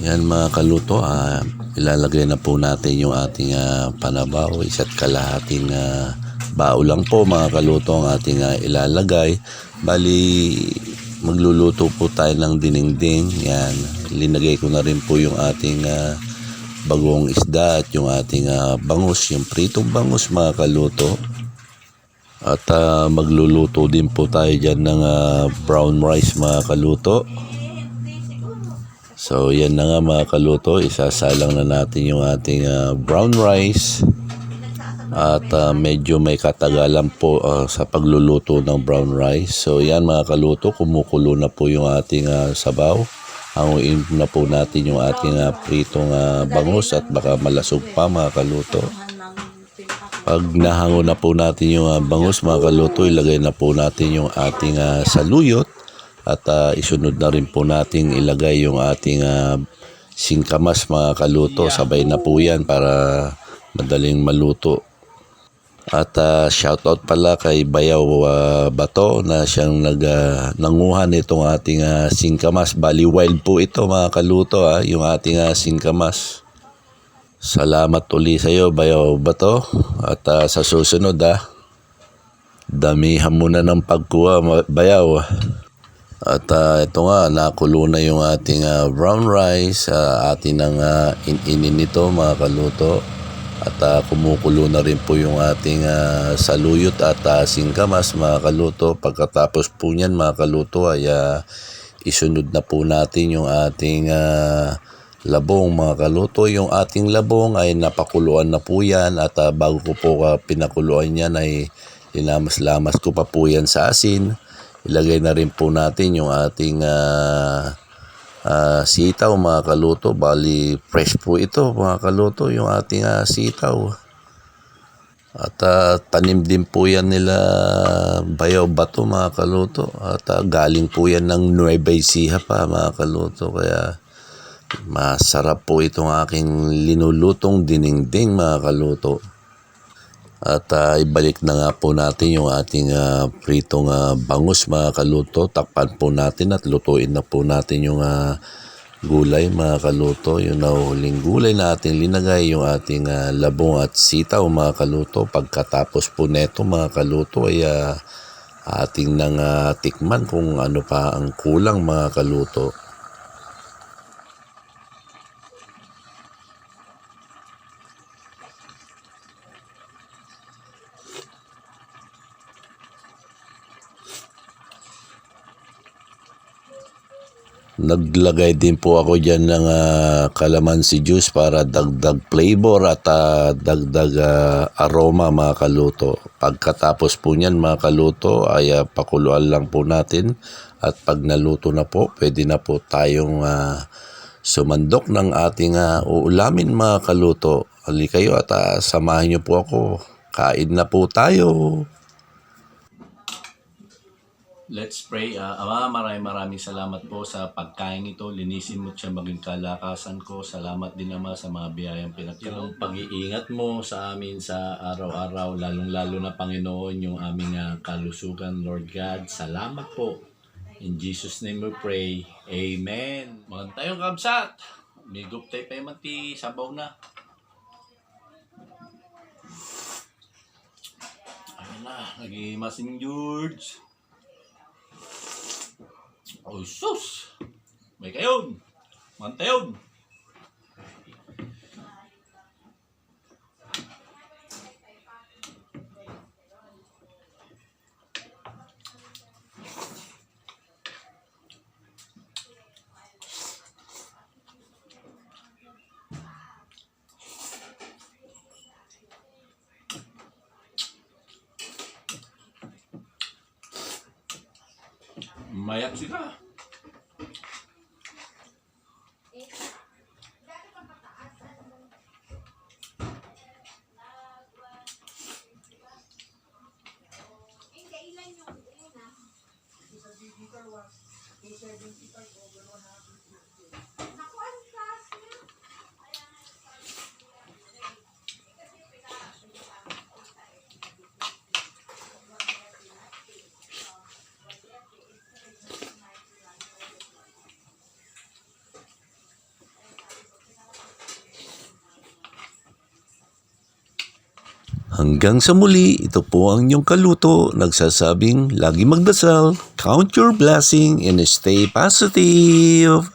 Yan mga kaluto, ah, ilalagay na po natin yung ating ah, panabaw. Isa't kalahating ah, bao lang po mga kaluto ang ating ah, ilalagay. Bali, magluluto po tayo ng dinengdeng. Yan, linagay ko na rin po yung ating ah, bagong isda at yung ating ah, bangus, yung pritong bangus mga kaluto. At ah, magluluto din po tayo dyan ng ah, brown rice mga kaluto. So yan na nga mga kaluto, isasalang na natin yung ating ah, brown rice. At ah, medyo may katagalan po ah, sa pagluluto ng brown rice. So yan mga kaluto, kumukulo na po yung ating ah, sabaw. Hanguin na po natin yung ating ah, pritong ah, bangus at baka malasog pa mga kaluto. Pag nahango na po natin yung ah, bangus mga kaluto, ilagay na po natin yung ating ah, saluyot at ah, isunod na rin po nating ilagay yung ating ah, singkamas mga kaluto. Sabay na po yan para madaling maluto. At ah, shoutout pala kay Bayaw ah, Bato na siyang nag, ah, nanguhan itong ating ah, singkamas. Bali wild po ito mga kaluto ah, yung ating ah, singkamas. Salamat uli sa iyo, Bayaw Bato. At ah, sa susunod ah, damihan mo na ng pagkuha, Bayaw. At ah, ito nga, nakulo na yung ating ah, brown rice. ah, atin ang uh, ininin nito mga kaluto. At ah, kumukulo na rin po yung ating ah, saluyot at ah, singkamas mga kaluto. Pagkatapos po niyan mga kaluto ay ah, isunod na po natin yung ating ah, labong mga kaluto. Yung ating labong ay napakuluan na po yan at ah, bago ko po ah, pinakuluan yan ay linamas-lamas ko pa po yan sa asin. Ilagay na rin po natin yung ating ah, ah, sitaw mga kaluto. Bali fresh po ito mga kaluto yung ating ah, sitaw. At ah, tanim din po yan nila Bayaw Bato mga kaluto. At ah, galing po yan ng Nueva Ecija pa mga kaluto. Kaya masarap po itong aking linulutong dinengdeng mga kaluto. At ah, ibalik na nga po natin yung ating ah, pritong ah, bangus mga kaluto. Takpan po natin at lutuin na po natin yung ah, gulay mga kaluto. Yung nahuhuling gulay na ating linagay, yung ating ah, labong at sitaw mga kaluto. Pagkatapos po neto mga kaluto ay ah, ating nang ah, tikman kung ano pa ang kulang mga kaluto. Naglagay din po ako dyan ng ah, calamansi juice para dagdag flavor at ah, dagdag ah, aroma mga kaluto. Pagkatapos po niyan mga kaluto ay ah, pakuluan lang po natin at pag naluto na po pwede na po tayong ah, sumandok ng ating ah, uulamin mga kaluto. Ali kayo at ah, samahan niyo po ako. Kain na po tayo. Let's pray. Ah, Ama, maraming maraming salamat po sa pagkain ito. Linisin mo siya maging kalakasan ko. Salamat din naman sa mga biyayang pinagkalong pag-iingat mo sa amin sa araw-araw, lalong-lalo na Panginoon, yung aming ah, kalusugan, Lord God. Salamat po. In Jesus' name we pray. Amen. Mga tayong kamsat. May guptay pa yung mati. Sabaw na. Ayun na. Nag-imasin George. Oh, sus! May kayon! Mantayon! Mayak sila. Dito was, dito yung people, overall na Hanggang sa muli, ito po ang inyong kaluto, nagsasabing lagi magdasal, count your blessing and stay positive.